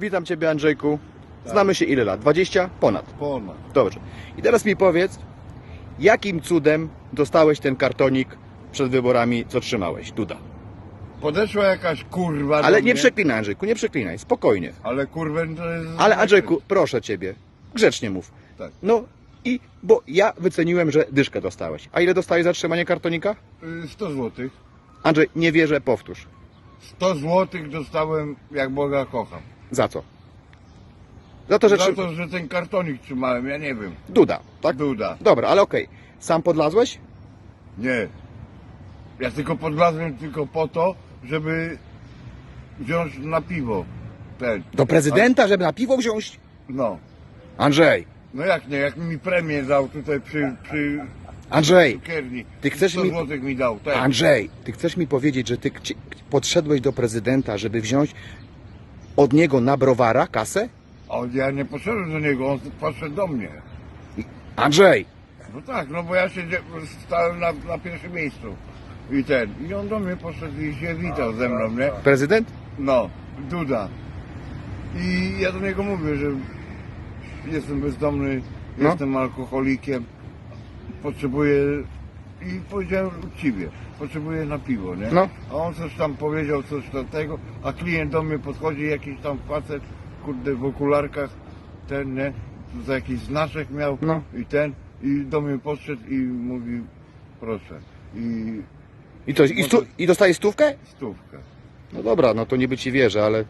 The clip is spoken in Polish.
Witam Ciebie Andrzejku. Znamy się ile lat? 20? Ponad. Ponad. Dobrze. I teraz mi powiedz, jakim cudem dostałeś ten kartonik przed wyborami, co trzymałeś? Duda. Podeszła jakaś kurwa do Ale nie mnie, przeklinaj Andrzejku, nie przeklinaj, spokojnie. Ale kurwę to jest... Ale Andrzejku, proszę Ciebie, grzecznie mów. Tak. No i, bo ja wyceniłem, że dyszkę dostałeś. A ile dostałeś za trzymanie kartonika? Y, 100 złotych. Andrzej, nie wierzę, powtórz. 100 złotych dostałem jak Boga kocham. Za co? Za to, że Za to, że ten kartonik trzymałem, ja nie wiem. Duda, tak? Duda. Dobra, ale okej. Sam podlazłeś? Nie. Ja tylko podlazłem tylko po to, żeby wziąć na piwo. Ten. Do prezydenta, żeby na piwo wziąć? No. Andrzej, No jak nie, jak mi premię dał tutaj przy, przy Andrzej, cukierni. Ty chcesz 100 mi- złotych mi dał, tak. Andrzej, ty chcesz mi powiedzieć, że ty podszedłeś do prezydenta, żeby wziąć od niego na browara kasę? A ja nie poszedłem do niego, on poszedł do mnie. Andrzej, No tak, no bo ja się stałem na, na pierwszym miejscu. I ten. I on do mnie poszedł i się witał ze mną, nie? prezydent? No, Duda. I ja do niego mówię, że jestem bezdomny, No. jestem alkoholikiem, potrzebuję i powiedziałem uczciwie, potrzebuję na piwo, nie? No. A on coś tam powiedział, coś do tego, a klient do mnie podchodzi, jakiś tam facet, kurde, w okularkach, ten, nie? Za jakiś znaczek miał No. i ten, i do mnie podszedł i mówi, proszę, i I, to, i, stu, I dostajesz stówkę? stówkę. No dobra, no to niby ci wierzę, ale